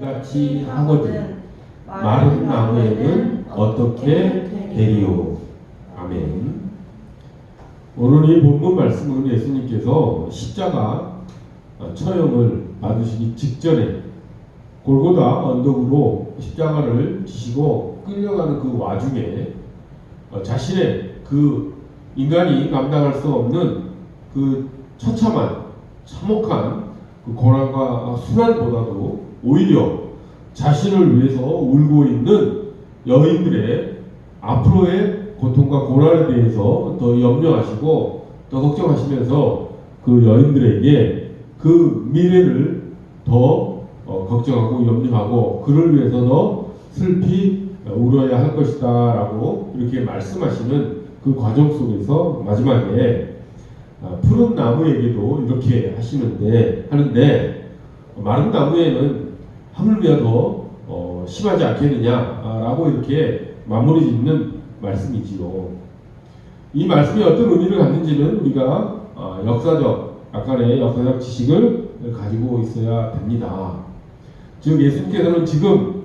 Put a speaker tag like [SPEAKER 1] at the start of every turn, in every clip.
[SPEAKER 1] 같이 하거든 마른 나무에는 어떻게 되리요? 아멘. 오늘 이 본문 말씀은 예수님께서 십자가 처형을 받으시기 직전에 골고다 언덕으로 십자가를 지시고 끌려가는 그 와중에 어, 자신의 그 인간이 감당할 수 없는 그 처참한 참혹한 그 고난과 수난보다도 오히려 자신을 위해서 울고 있는 여인들의 앞으로의 고통과 고난에 대해서 더 염려하시고 더 걱정하시면서 그 여인들에게 그 미래를 더 어, 걱정하고 염려하고 그를 위해서 더 슬피 울어야 할 것이다 라고 이렇게 말씀하시는 그 과정 속에서 마지막에 아, 푸른 나무에게도 이렇게 하시는데 하는데 마른 나무에는 하물며 더 어, 심하지 않겠느냐라고 이렇게 마무리 짓는 말씀이지요. 이 말씀이 어떤 의미를 갖는지는 우리가 어, 역사적 약간의 역사적 지식을 가지고 있어야 됩니다. 즉 예수님께서는 지금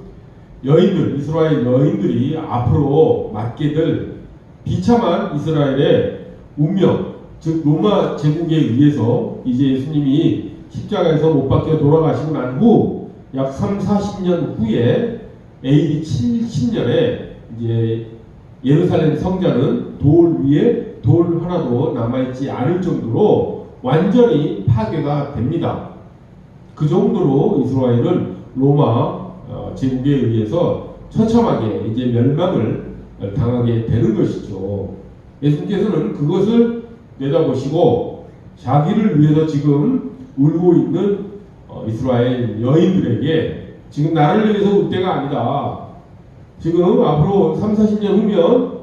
[SPEAKER 1] 여인들 이스라엘 여인들이 앞으로 맞게 될 비참한 이스라엘의 운명 즉 로마 제국에 의해서 이제 예수님이 십자가에서 못 박혀 돌아가시고 난 후 약 3, 40년 후에 AD 70년에 이제 예루살렘 성전은 돌 위에 돌 하나도 남아있지 않을 정도로 완전히 파괴가 됩니다. 그 정도로 이스라엘은 로마 어, 제국에 의해서 처참하게 이제 멸망을 당하게 되는 것이죠. 예수님께서는 그것을 내다보시고 자기를 위해서 지금 울고 있는 어, 이스라엘 여인들에게 지금 나를 위해서 울 때가 아니다. 지금 앞으로 3, 40년 후면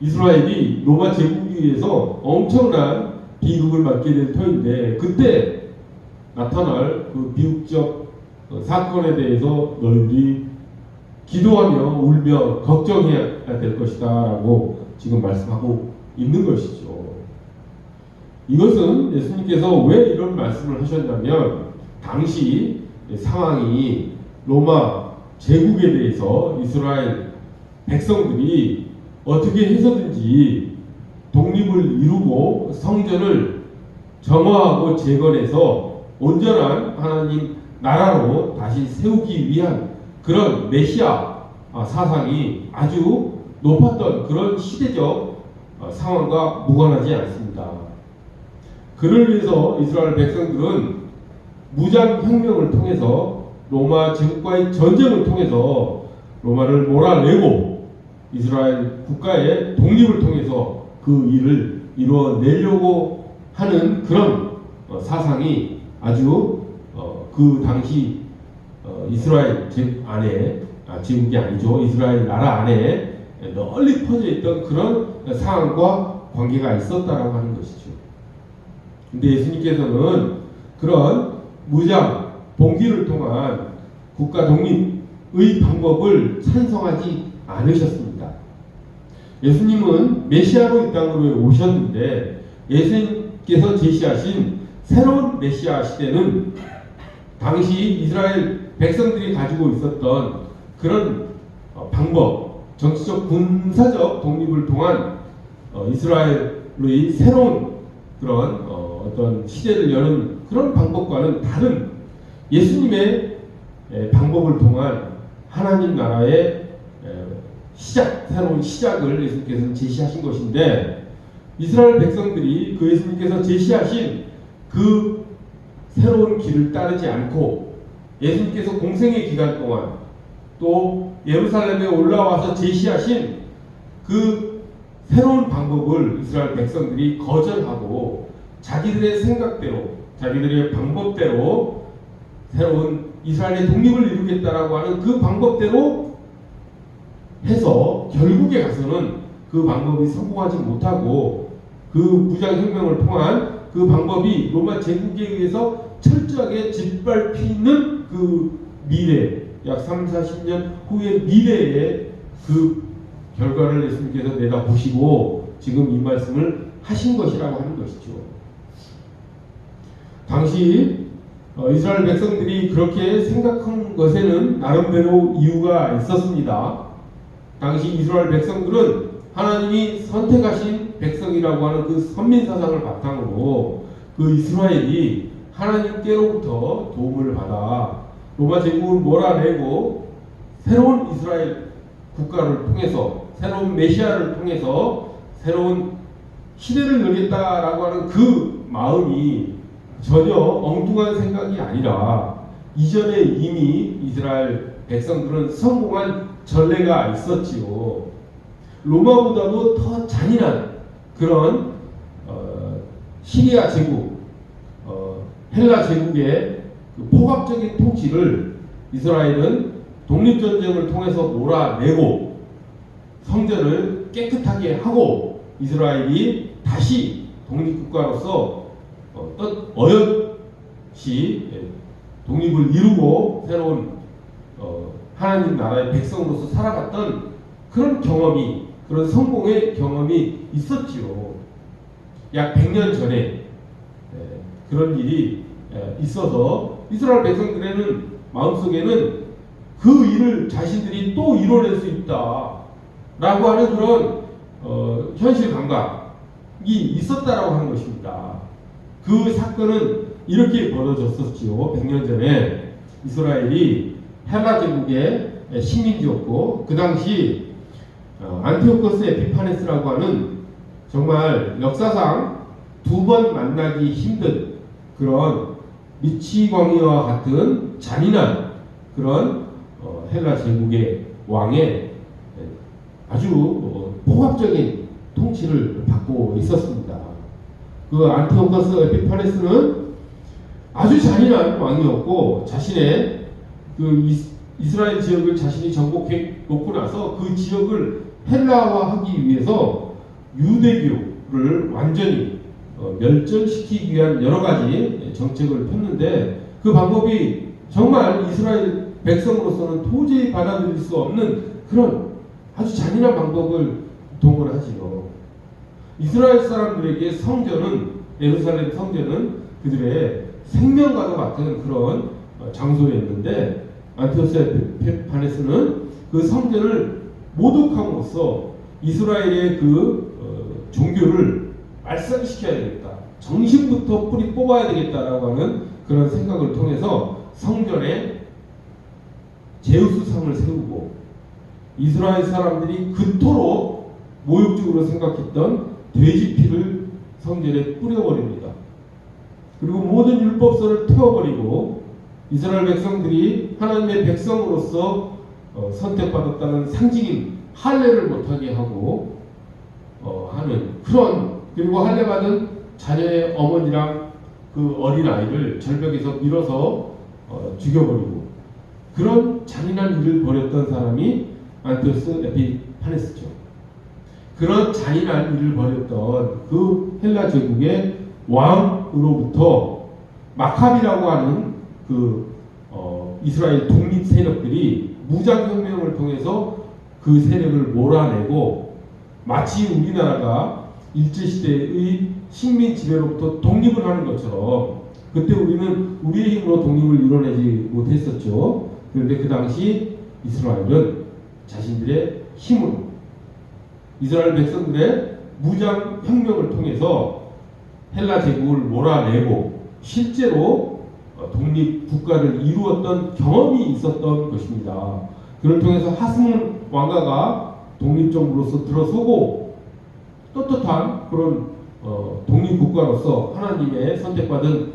[SPEAKER 1] 이스라엘이 로마 제국에 의해서 엄청난 비극을 맞게 될 터인데 그때 나타날 그 비극적 어, 사건에 대해서 너희들이 기도하며 울며 걱정해야 될 것이다 라고 지금 말씀하고 있는 것이죠. 이것은 예수님께서 왜 이런 말씀을 하셨냐면 당시 상황이 로마 제국에 대해서 이스라엘 백성들이 어떻게 해서든지 독립을 이루고 성전을 정화하고 재건해서 온전한 하나님 나라로 다시 세우기 위한 그런 메시아 사상이 아주 높았던 그런 시대적 상황과 무관하지 않습니다. 그를 위해서 이스라엘 백성들은 무장 혁명을 통해서 로마 제국과의 전쟁을 통해서 로마를 몰아내고 이스라엘 국가의 독립을 통해서 그 일을 이루어내려고 하는 그런 어, 사상이 아주 어, 그 당시 어, 이스라엘 제국 안에 아, 제국이 아니죠 이스라엘 나라 안에 널리 퍼져 있던 그런 상황과 관계가 있었다라고 하는 것이죠. 근데 예수님께서는 그런 무장 봉기를 통한 국가 독립의 방법을 찬성하지 않으셨습니다. 예수님은 메시아로 이 땅으로 오셨는데 예수님께서 제시하신 새로운 메시아 시대는 당시 이스라엘 백성들이 가지고 있었던 그런 어, 방법, 정치적 군사적 독립을 통한 어, 이스라엘의 새로운 그런 어, 어떤 시대를 여는 그런 방법과는 다른 예수님의 방법을 통한 하나님 나라의 시작, 새로운 시작을 예수님께서 제시하신 것인데 이스라엘 백성들이 그 예수님께서 제시하신 그 새로운 길을 따르지 않고 예수님께서 공생의 기간 동안 또 예루살렘에 올라와서 제시하신 그 새로운 방법을 이스라엘 백성들이 거절하고 자기들의 생각대로 자기들의 방법대로 새로운 이스라엘의 독립을 이루겠다라고 하는 그 방법대로 해서 결국에 가서는 그 방법이 성공하지 못하고 그 무장혁명을 통한 그 방법이 로마 제국에 의해서 철저하게 짓밟히는 그 미래, 약 3, 40년 후의 미래의 그 결과를 예수님께서 내다보시고 지금 이 말씀을 하신 것이라고 하는 것이죠. 당시 어, 이스라엘 백성들이 그렇게 생각한 것에는 나름대로 이유가 있었습니다. 당시 이스라엘 백성들은 하나님이 선택하신 백성이라고 하는 그 선민 사상을 바탕으로 그 이스라엘이 하나님께로부터 도움을 받아 로마 제국을 몰아내고 새로운 이스라엘 국가를 통해서 새로운 메시아를 통해서 새로운 시대를 열겠다라고 하는 그 마음이 전혀 엉뚱한 생각이 아니라 이전에 이미 이스라엘 백성들은 성공한 전례가 있었지요. 로마보다도 더 잔인한 그런 어, 시리아 제국, 어, 헬라 제국의 그 포괄적인 통치를 이스라엘은 독립전쟁을 통해서 몰아내고 성전을 깨끗하게 하고 이스라엘이 다시 독립국가로서 어떤 어엿이 예, 독립을 이루고 새로운 어, 하나님 나라의 백성으로서 살아갔던 그런 경험이 그런 성공의 경험이 있었지요. 약 100년 전에 예, 그런 일이 예, 있어서 이스라엘 백성들에는 마음속에는 그 일을 자신들이 또 이뤄낼 수 있다라고 하는 그런 어, 현실 감각이 있었다라고 하는 것입니다. 그 사건은 이렇게 벌어졌었지요. 100년 전에 이스라엘이 헬라 제국의 식민지였고 그 당시 어, 안티오코스 에피파네스라고 하는 정말 역사상 두 번 만나기 힘든 그런 미치광이와 같은 잔인한 그런 어, 헬라 제국의 왕의 아주 어, 포괄적인 통치를 받고 있었습니다. 그 안티오코스 에피파네스는 아주 잔인한 왕이었고 자신의 그 이스- 이스라엘 지역을 자신이 정복해 놓고 나서 그 지역을 헬라화하기 위해서 유대교를 완전히 어, 멸절시키기 위한 여러 가지 정책을 폈는데 그 방법이 정말 이스라엘 백성으로서는 도저히 받아들일 수 없는 그런 아주 잔인한 방법을 동원하지요. 이스라엘 사람들에게 성전은 예루살렘 성전은 그들의 생명과도 같은 그런 어, 장소였는데 안티오스 에피파네스는 그 성전을 모독함으로써 이스라엘의 그 어, 종교를 말살시켜야 되겠다. 정신부터 뿌리 뽑아야 되겠다라고 하는 그런 생각을 통해서 성전에 제우스상을 세우고 이스라엘 사람들이 그토록 모욕적으로 생각했던 돼지 피를 성전에 뿌려버립니다. 그리고 모든 율법서를 태워버리고 이스라엘 백성들이 하나님의 백성으로서 어, 선택받았다는 상징인 할례를 못하게 하고 어, 하는 그런 그리고 할례 받은 자녀의 어머니랑 그 어린 아이를 절벽에서 밀어서 어, 죽여버리고 그런 잔인한 일을 벌였던 사람이 안티오스 에피파네스죠. 그런 잔인한 일을 벌였던 그 헬라 제국의 왕으로부터 마카비라고 하는 그 어, 이스라엘 독립 세력들이 무장 혁명을 통해서 그 세력을 몰아내고 마치 우리나라가 일제 시대의 식민 지배로부터 독립을 하는 것처럼 그때 우리는 우리의 힘으로 독립을 이뤄내지 못했었죠. 그런데 그 당시 이스라엘은 자신들의 힘으로 이스라엘 백성들의 무장 혁명을 통해서 헬라 제국을 몰아내고 실제로 어, 독립 국가를 이루었던 경험이 있었던 것입니다. 그를 통해서 하스문 왕가가 독립정부로서 들어서고 떳떳한 그런 어, 독립 국가로서 하나님의 선택받은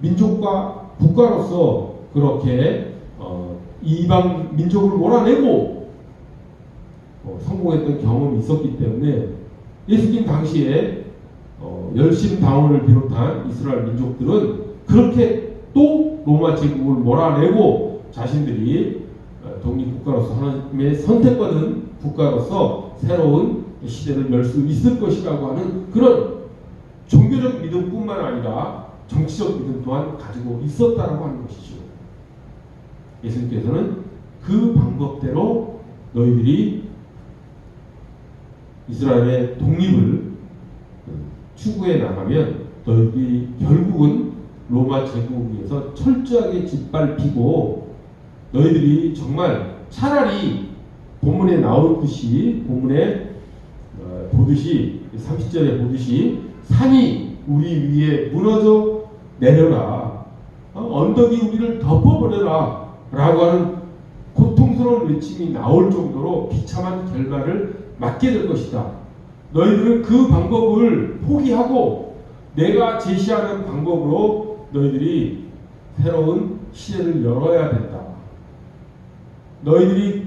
[SPEAKER 1] 민족과 국가로서 그렇게 어, 이방 민족을 몰아내고 어, 성공했던 경험이 있었기 때문에 예수님 당시에 어, 열심 당원을 비롯한 이스라엘 민족들은 그렇게 또 로마 제국을 몰아내고 자신들이 어, 독립국가로서 하나님의 선택받은 국가로서 새로운 시대를 열 수 있을 것이라고 하는 그런 종교적 믿음뿐만 아니라 정치적 믿음 또한 가지고 있었다라고 하는 것이죠. 예수님께서는 그 방법대로 너희들이 이스라엘의 독립을 추구해 나가면 너희들이 결국은 로마 제국에서 철저하게 짓밟히고 너희들이 정말 차라리 본문에 나오듯이 본문에 어, 보듯이 30절에 보듯이 산이 우리 위에 무너져 내려라. 어, 언덕이 우리를 덮어버려라. 라고 하는 고통스러운 외침이 나올 정도로 비참한 결과를 맞게 될 것이다. 너희들은 그 방법을 포기하고 내가 제시하는 방법으로 너희들이 새로운 시대를 열어야 된다. 너희들이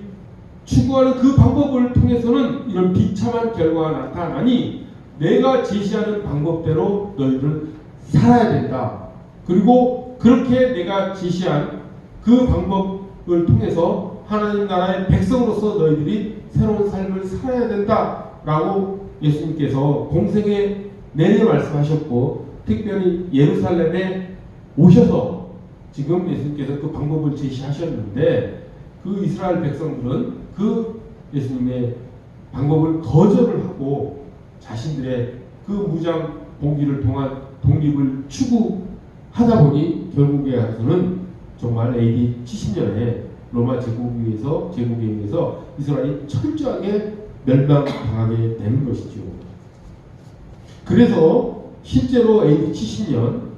[SPEAKER 1] 추구하는 그 방법을 통해서는 이런 비참한 결과가 나타나니 내가 제시하는 방법대로 너희들은 살아야 된다. 그리고 그렇게 내가 제시한 그 방법을 통해서 하나님 나라의 백성으로서 너희들이 새로운 삶을 살아야 된다라고 예수님께서 공생에 내내 말씀하셨고 특별히 예루살렘에 오셔서 지금 예수님께서 그 방법을 제시하셨는데 그 이스라엘 백성들은 그 예수님의 방법을 거절을 하고 자신들의 그 무장 봉기를 통한 독립을 추구하다 보니 결국에 가서는 정말 AD 70년에 로마 제국에 의해서 제국에 의해서 이스라엘이 철저하게 멸망당하게 되는 것이죠. 그래서 실제로 AD 70년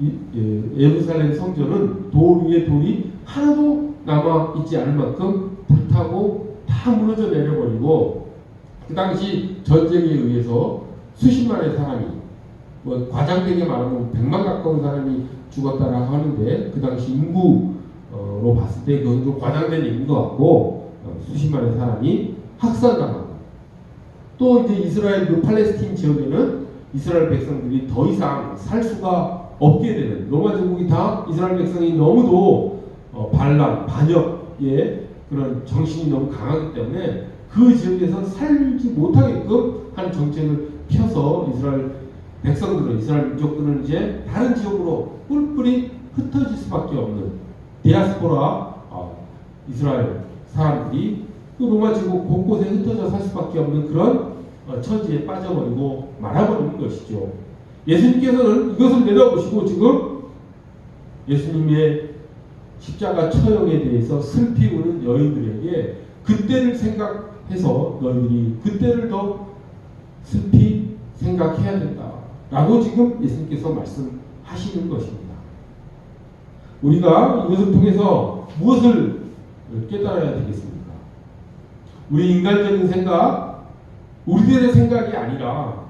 [SPEAKER 1] 이- 예, 예루살렘 성전은 돌 위에 돌이 하나도 남아 있지 않을 만큼 불타고 다 무너져 내려버리고 그 당시 전쟁에 의해서 수십만의 사람이 뭐 과장되게 말하면 100만 가까운 사람이 죽었다라고 하는데 그 당시 인구 로 봤을 때 그건 좀 과장된 얘기인 것 같고 어, 수십만의 사람이 학살당하고. 또 이제 이스라엘 그 팔레스틴 지역에는 이스라엘 백성들이 더 이상 살 수가 없게 되는 로마 제국이 다 이스라엘 백성이 너무도 어, 반란 반역의 그런 정신이 너무 강하기 때문에 그 지역에서 살지 못하게끔 한 정책을 펴서 이스라엘 백성들은 이스라엘 민족들은 이제 다른 지역으로 뿔뿔이 흩어질 수밖에 없는 디아스포라 어, 이스라엘 사람들이 그 로마 제국 곳곳에 흩어져 살 수밖에 없는 그런 어, 처지에 빠져버리고 말아버리는 것이죠. 예수님께서는 이것을 내려보시고 지금 예수님의 십자가 처형에 대해서 슬피 우는 여인들에게 그때를 생각해서 너희들이 그때를 더 슬피 생각해야 된다. 라고 지금 예수님께서 말씀하시는 것입니다. 우리가 이것을 통해서 무엇을 깨달아야 되겠습니까? 우리 인간적인 생각, 우리들의 생각이 아니라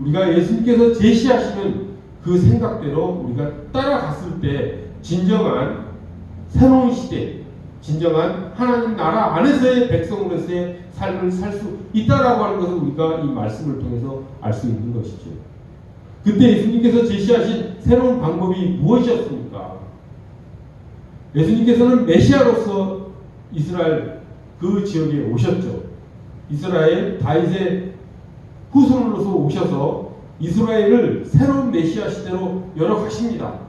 [SPEAKER 1] 우리가 예수님께서 제시하시는 그 생각대로 우리가 따라갔을 때 진정한 새로운 시대, 진정한 하나님 나라 안에서의 백성으로서의 삶을 살 수 있다라고 하는 것을 우리가 이 말씀을 통해서 알 수 있는 것이죠. 그때 예수님께서 제시하신 새로운 방법이 무엇이었습니까? 예수님께서는 메시아로서 이스라엘 그 지역에 오셨죠. 이스라엘 다윗의 후손으로서 오셔서 이스라엘을 새로운 메시아 시대로 열어가십니다.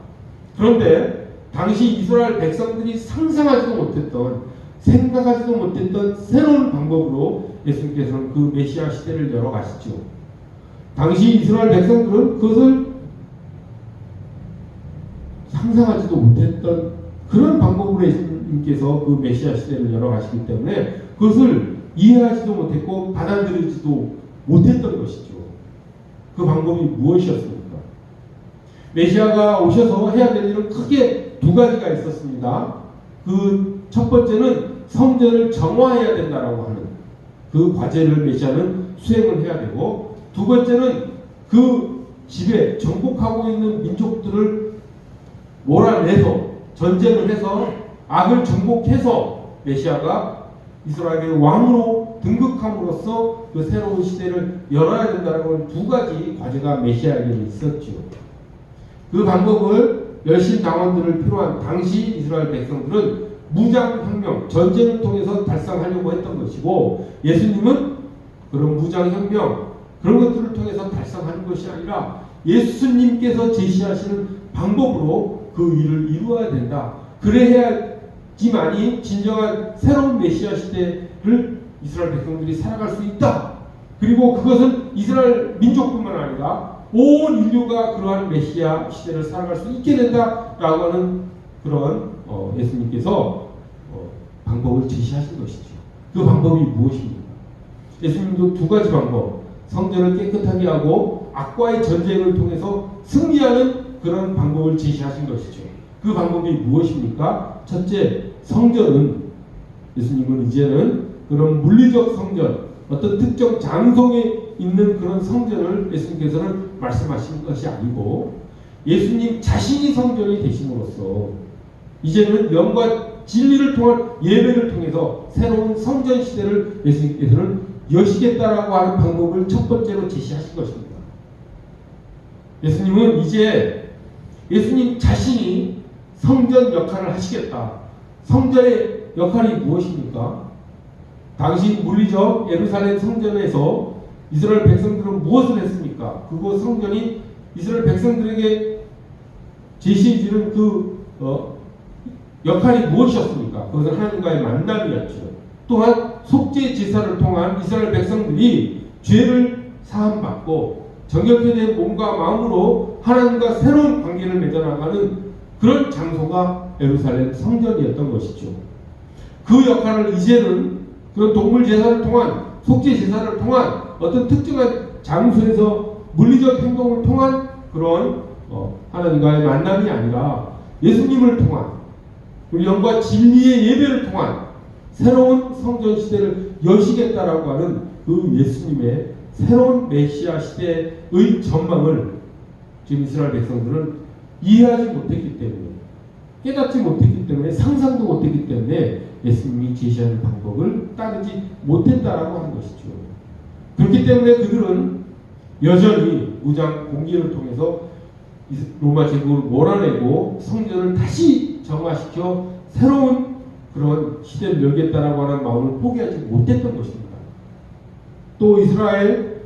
[SPEAKER 1] 그런데 당시 이스라엘 백성들이 상상하지도 못했던 생각하지도 못했던 새로운 방법으로 예수님께서는 그 메시아 시대를 열어가시죠. 당시 이스라엘 백성들은 그것을 상상하지도 못했던 그런 방법으로 예수님께서 그 메시아 시대를 열어가시기 때문에 그것을 이해하지도 못했고 받아들이지도 못했던 것이죠. 그 방법이 무엇이었습니까? 메시아가 오셔서 해야 될 일은 크게 두 가지가 있었습니다. 그 첫 번째는 성전을 정화해야 된다라고 하는 그 과제를 메시아는 수행을 해야 되고 두 번째는 그 집에 정복하고 있는 민족들을 몰아내서 전쟁을 해서 악을 정복해서 메시아가 이스라엘의 왕으로 등극함으로써 그 새로운 시대를 열어야 된다는 두 가지 과제가 메시아에게 있었죠. 그 방법을 열심 당원들을 필요한 당시 이스라엘 백성들은 무장혁명, 전쟁을 통해서 달성하려고 했던 것이고 예수님은 그런 무장혁명, 그런 것들을 통해서 달성하는 것이 아니라 예수님께서 제시하시는 방법으로 그 일을 이루어야 된다. 그래야지만이 진정한 새로운 메시아 시대를 이스라엘 백성들이 살아갈 수 있다. 그리고 그것은 이스라엘 민족뿐만 아니라 온 인류가 그러한 메시아 시대를 살아갈 수 있게 된다라고 하는 그런 어, 예수님께서 어, 방법을 제시하신 것이죠. 그 방법이 무엇입니까? 예수님도 두 가지 방법, 성전을 깨끗하게 하고 악과의 전쟁을 통해서 승리하는 그런 방법을 제시하신 것이죠. 그 방법이 무엇입니까? 첫째, 성전은 예수님은 이제는 그런 물리적 성전, 어떤 특정 장소에 있는 그런 성전을 예수님께서는 말씀하신 것이 아니고 예수님 자신이 성전이 되심으로써 이제는 영과 진리를 통한 예배를 통해서 새로운 성전 시대를 예수님께서는 여시겠다라고 하는 방법을 첫 번째로 제시하신 것입니다. 예수님은 이제 예수님 자신이 성전 역할을 하시겠다. 성전의 역할이 무엇입니까? 당시 물리적 예루살렘 성전에서 이스라엘 백성들은 무엇을 했습니까? 그곳 성전이 이스라엘 백성들에게 제시해주는 그 어, 역할이 무엇이었습니까? 그것은 하나님과의 만남이었죠. 또한 속죄 제사를 통한 이스라엘 백성들이 죄를 사함받고 정결케 된 몸과 마음으로 하나님과 새로운 관계를 맺어나가는 그런 장소가 예루살렘 성전이었던 것이죠. 그 역할을 이제는 그런 동물 제사를 통한 속죄 제사를 통한 어떤 특정한 장소에서 물리적 행동을 통한 그런 어, 하나님과의 만남이 아니라 예수님을 통한 우리 영과 진리의 예배를 통한 새로운 성전 시대를 여시겠다라고 하는 그 예수님의 새로운 메시아 시대의 전망을 지금 이스라엘 백성들은 이해하지 못했기 때문에 깨닫지 못했기 때문에 상상도 못했기 때문에 예수님이 제시하는 방법을 따르지 못했다라고 하는 것이죠. 그렇기 때문에 그들은 여전히 무장 공기를 통해서 로마 제국을 몰아내고 성전을 다시 정화시켜 새로운 그런 시대를 열겠다라고 하는 마음을 포기하지 못했던 것입니다. 또 이스라엘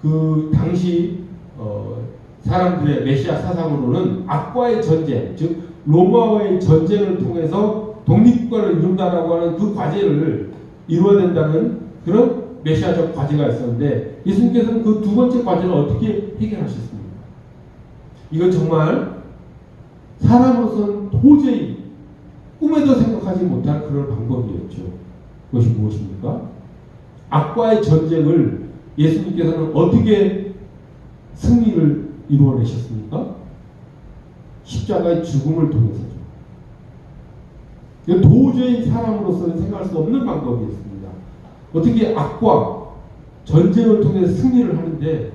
[SPEAKER 1] 그 당시 어 사람들의 메시아 사상으로는 악과의 전쟁, 즉 로마와의 전쟁을 통해서 독립국가를 이룬다라고 하는 그 과제를 이루어야 된다는 그런 메시아적 과제가 있었는데 예수님께서는 그 두 번째 과제를 어떻게 해결하셨습니까? 이건 정말 사람으로서는 도저히 꿈에도 생각하지 못할 그런 방법이었죠. 그것이 무엇입니까? 악과의 전쟁을 예수님께서는 어떻게 승리를 이루어내셨습니까? 십자가의 죽음을 통해서죠. 도저히 사람으로서는 생각할 수 없는 방법이었습니다. 어떻게 악과 전쟁을 통해 승리를 하는데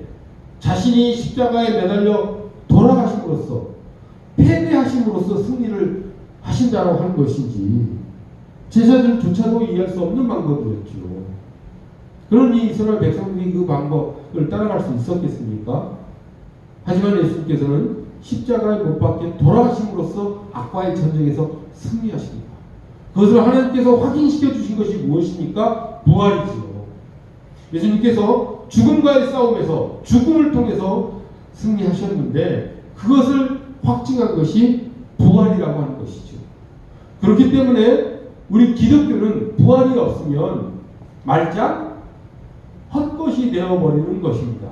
[SPEAKER 1] 자신이 십자가에 매달려 돌아가심으로써 패배하심으로써 승리를 하신다고 하는 것인지 제자들조차도 이해할 수 없는 방법이었죠. 그러니 이스라엘 백성들이 그 방법을 따라갈 수 있었겠습니까? 하지만 예수님께서는 십자가에 못 박혀 돌아가심으로써 악과의 전쟁에서 승리하십니다. 그것을 하나님께서 확인시켜 주신 것이 무엇입니까? 부활이지요. 예수님께서 죽음과의 싸움에서 죽음을 통해서 승리하셨는데 그것을 확증한 것이 부활이라고 하는 것이죠. 그렇기 때문에 우리 기독교는 부활이 없으면 말자 헛것이 되어버리는 것입니다.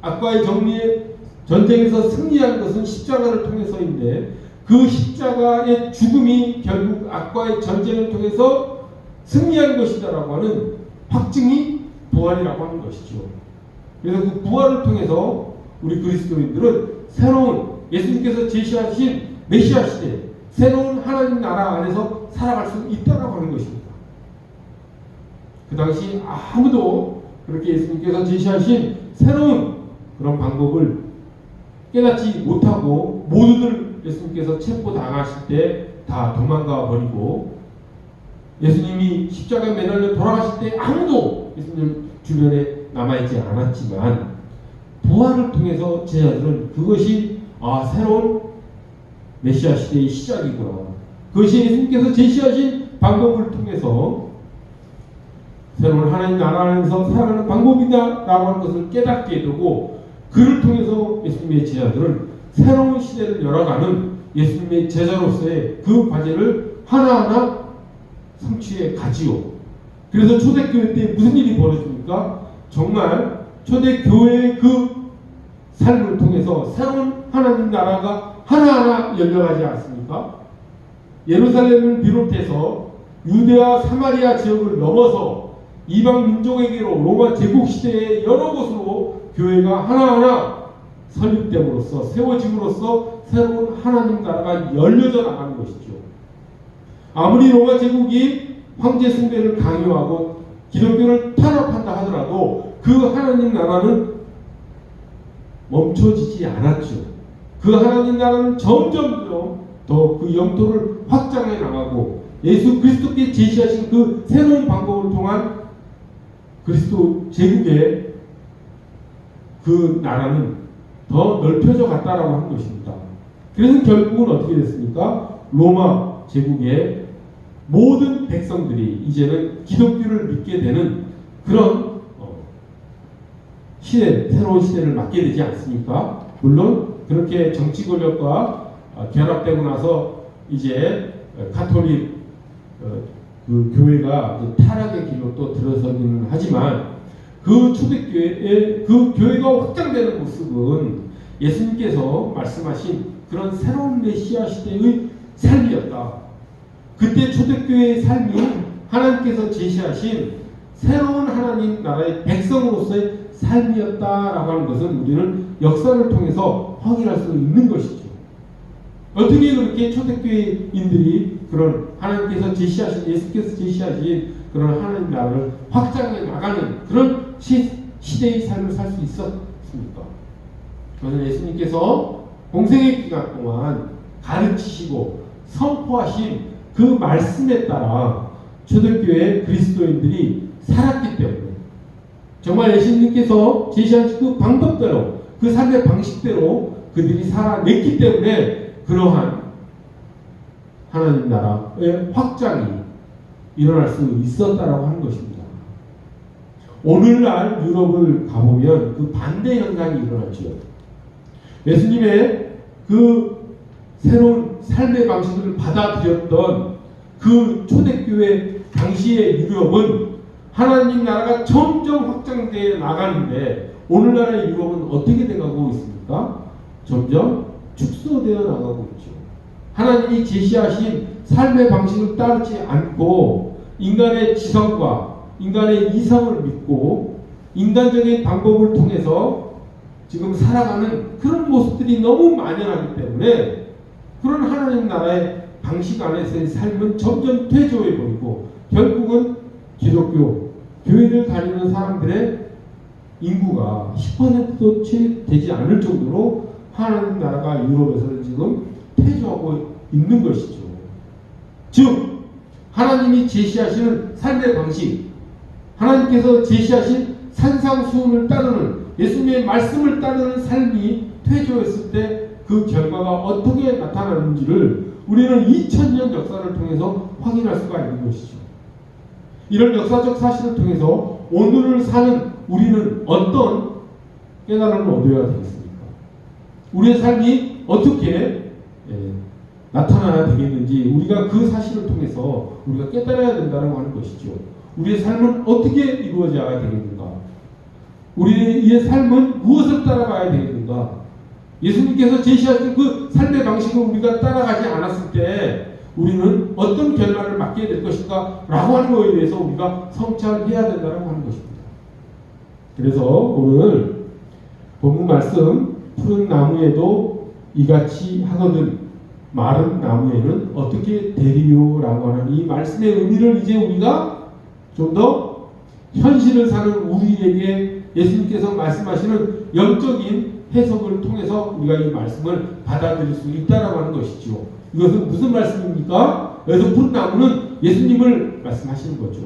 [SPEAKER 1] 악과의 정리에 전쟁에서 승리한 것은 십자가를 통해서인데 그 십자가의 죽음이 결국 악과의 전쟁을 통해서 승리한 것이다라고 하는 확증이 부활이라고 하는 것이죠. 그래서 그 부활을 통해서 우리 그리스도인들은 새로운 예수님께서 제시하신 메시아 시대, 새로운 하나님 나라 안에서 살아갈 수 있다라고 하는 것입니다. 그 당시 아무도 그렇게 예수님께서 제시하신 새로운 그런 방법을 깨닫지 못하고 모두들 예수님께서 체포당하실 때 다 도망가 버리고 예수님이 십자가에 매달려 돌아가실 때 아무도 예수님 주변에 남아있지 않았지만 부활을 통해서 제자들은 그것이 아 새로운 메시아 시대의 시작이구나. 그것이 예수님께서 제시하신 방법을 통해서 새로운 하나님 나라 안에서 살아가는 방법이다라고 하는 것을 깨닫게 되고 그를 통해서 예수님의 제자들은 새로운 시대를 열어가는 예수님의 제자로서의 그 과제를 하나하나 성취해 가지요. 그래서 초대교회 때 무슨 일이 벌어집니까? 정말 초대교회의 그 삶을 통해서 새로운 하나님 나라가 하나하나 열려가지 않습니까? 예루살렘을 비롯해서 유대와 사마리아 지역을 넘어서 이방 민족에게로 로마 제국 시대의 여러 곳으로 교회가 하나하나 설립됨으로써 세워짐으로써 새로운 하나님 나라가 열려져 나가는 것이죠. 아무리 로마 제국이 황제 숭배를 강요하고 기독교를 탄압한다 하더라도 그 하나님 나라는 멈춰지지 않았죠. 그 하나님 나라는 점점 더 그 영토를 확장해 나가고 예수 그리스도께 제시하신 그 새로운 방법을 통한 그리스도 제국의 그 나라는 더 넓혀져 갔다라고 하는 것입니다. 그래서 결국은 어떻게 됐습니까? 로마 제국의 모든 백성들이 이제는 기독교를 믿게 되는 그런 어, 시대, 새로운 시대를 맞게 되지 않습니까? 물론 그렇게 정치 권력과 어, 결합되고 나서 이제 어, 카톨릭 어, 그 교회가 타락의 길로 또 들어서기는 하지만 그 초대교회의 그 교회가 확장되는 모습은 예수님께서 말씀하신 그런 새로운 메시아 시대의 삶이었다. 그때 초대교회의 삶이 하나님께서 제시하신 새로운 하나님 나라의 백성으로서의 삶이었다라고 하는 것은 우리는 역사를 통해서 확인할 수 있는 것이죠. 어떻게 그렇게 초대교회인들이 그런 하나님께서 제시하신 예수께서 제시하신 그런 하나님 나라를 확장해 나가는 그런 시, 시대의 삶을 살 수 있었습니까? 그것은 예수님께서 공생의 기간 동안 가르치시고 선포하신 그 말씀에 따라 초대교회 그리스도인들이 살았기 때문에 정말 예수님께서 제시하신 그 방법대로 그 삶의 방식대로 그들이 살아냈기 때문에 그러한 하나님 나라의 확장이 일어날 수 있었다라고 하는 것입니다. 오늘날 유럽을 가보면 그 반대 현상이 일어났죠. 예수님의 그 새로운 삶의 방식을 받아들였던 그 초대교회 당시의 유럽은 하나님 나라가 점점 확장되어 나가는데 오늘날의 유럽은 어떻게 돼가고 있습니까? 점점 축소되어 나가고 있죠. 하나님이 제시하신 삶의 방식을 따르지 않고 인간의 지성과 인간의 이성을 믿고 인간적인 방법을 통해서 지금 살아가는 그런 모습들이 너무 만연하기 때문에 그런 하나님 나라의 방식 안에서의 삶은 점점 퇴조해 버리고 결국은 기독교 교회를 다니는 사람들의 인구가 10%도 채 되지 않을 정도로 하나님 나라가 유럽에서는 지금 퇴조하고 있는 것이죠. 즉 하나님이 제시하시는 삶의 방식, 하나님께서 제시하신 산상수훈을 따르는 예수님의 말씀을 따르는 삶이 퇴조했을 때 그 결과가 어떻게 나타나는지를 우리는 2000년 역사를 통해서 확인할 수가 있는 것이죠. 이런 역사적 사실을 통해서 오늘을 사는 우리는 어떤 깨달음을 얻어야 되겠습니까? 우리의 삶이 어떻게 예, 나타나야 되겠는지 우리가 그 사실을 통해서 우리가 깨달아야 된다고 하는 것이죠. 우리의 삶은 어떻게 이루어져야 되겠는가? 우리의 삶은 무엇을 따라가야 되겠는가? 예수님께서 제시하신 그 삶의 방식을 우리가 따라가지 않았을 때 우리는 어떤 결과를 맞게 될 것인가? 라고 하는 것에 대해서 우리가 성찰해야 된다고 하는 것입니다. 그래서 오늘 본문 말씀 푸른 나무에도 이같이 하거든 마른 나무에는 어떻게 되리요 라고 하는 이 말씀의 의미를 이제 우리가 좀 더 현실을 사는 우리에게 예수님께서 말씀하시는 영적인 해석을 통해서 우리가 이 말씀을 받아들일 수 있다라고 하는 것이죠. 이것은 무슨 말씀입니까? 여기서 푸른 나무는 예수님을 말씀하시는 거죠.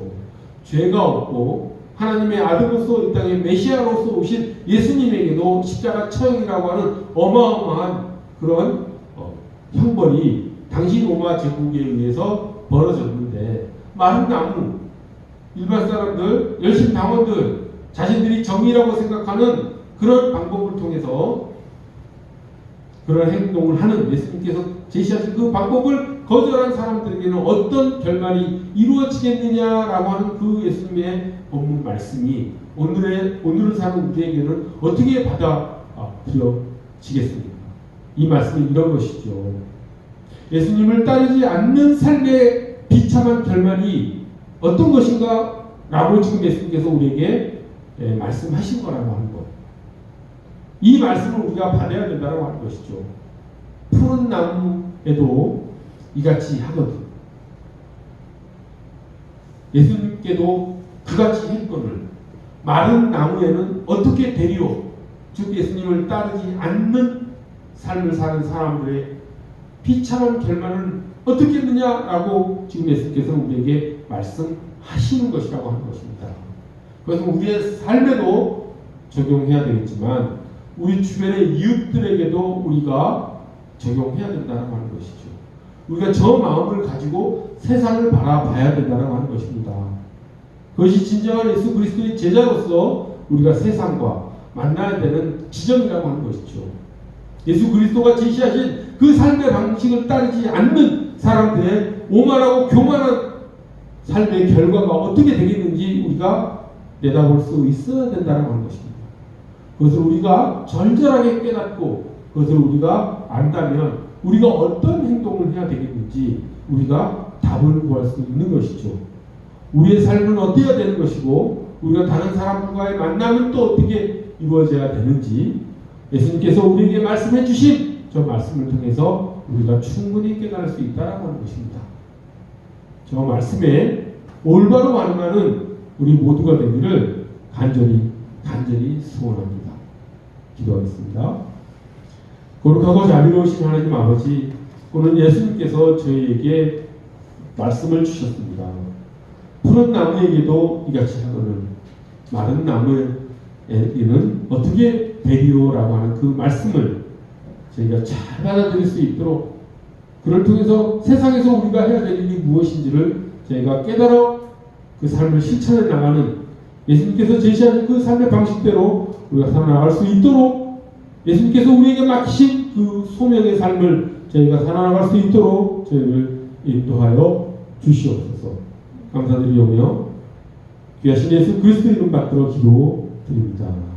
[SPEAKER 1] 죄가 없고 하나님의 아들로서 이 땅에 메시아로서 오신 예수님에게도 십자가 처형이라고 하는 어마어마한 그런 어, 형벌이 당시 로마 제국에 의해서 벌어졌는데 마른 나무 일반 사람들 열심 당원들 자신들이 정의라고 생각하는 그런 방법을 통해서 그런 행동을 하는 예수님께서 제시하신 그 방법을 거절한 사람들에게는 어떤 결말이 이루어지겠느냐라고 하는 그 예수님의 본문 말씀이 오늘의 오늘을 사는 우리에게는 어떻게 받아 아, 드려지겠습니까? 이 말씀은 이런 것이죠. 예수님을 따르지 않는 삶의 비참한 결말이 어떤 것인가? 라고 지금 예수님께서 우리에게 예, 말씀하신 거라고 하는 것. 이 말씀을 우리가 받아야 된다고 하는 것이죠. 푸른 나무에도 이같이 하거든. 예수님께도 그같이 했거늘 마른 나무에는 어떻게 되리오? 즉 예수님을 따르지 않는 삶을 사는 사람들의 비참한 결말은 어떻게 했느냐라고 지금 예수님께서 우리에게 말씀하시는 것이라고 하는 것입니다. 그것은 우리의 삶에도 적용해야 되겠지만 우리 주변의 이웃들에게도 우리가 적용해야 된다는 하는 것이죠. 우리가 저 마음을 가지고 세상을 바라봐야 된다는 하는 것입니다. 그것이 진정한 예수 그리스도의 제자로서 우리가 세상과 만나야 되는 지점이라고 하는 것이죠. 예수 그리스도가 제시하신 그 삶의 방식을 따르지 않는 사람들의 오만하고 교만한 삶의 결과가 어떻게 되겠는지 우리가 내다볼 수 있어야 된다는 것입니다. 그것을 우리가 절절하게 깨닫고 그것을 우리가 안다면 우리가 어떤 행동을 해야 되겠는지 우리가 답을 구할 수 있는 것이죠. 우리의 삶은 어때야 되는 것이고 우리가 다른 사람들과의 만남은 또 어떻게 이루어져야 되는지 예수님께서 우리에게 말씀해 주신 저 말씀을 통해서 우리가 충분히 깨달을 수 있다라고 하는 것입니다. 저 말씀에 올바로 반응하는 우리 모두가 되기를 간절히 간절히 소원합니다. 기도하겠습니다. 거룩하고 자비로우신 하나님 아버지, 오늘 예수님께서 저희에게 말씀을 주셨습니다. 푸른 나무에게도 이같이 하거늘 마른 나무에게는 어떻게 되리오라고 하는 그 말씀을 저희가 잘 받아들일 수 있도록 그를 통해서 세상에서 우리가 해야 될 일이 무엇인지를 저희가 깨달아 그 삶을 실천해 나가는 예수님께서 제시하신 그 삶의 방식대로 우리가 살아나갈 수 있도록 예수님께서 우리에게 맡기신 그 소명의 삶을 저희가 살아나갈 수 있도록 저희를 인도하여 주시옵소서. 감사드리오며 귀하신 예수 그리스도 이름 받들어 기도 드립니다.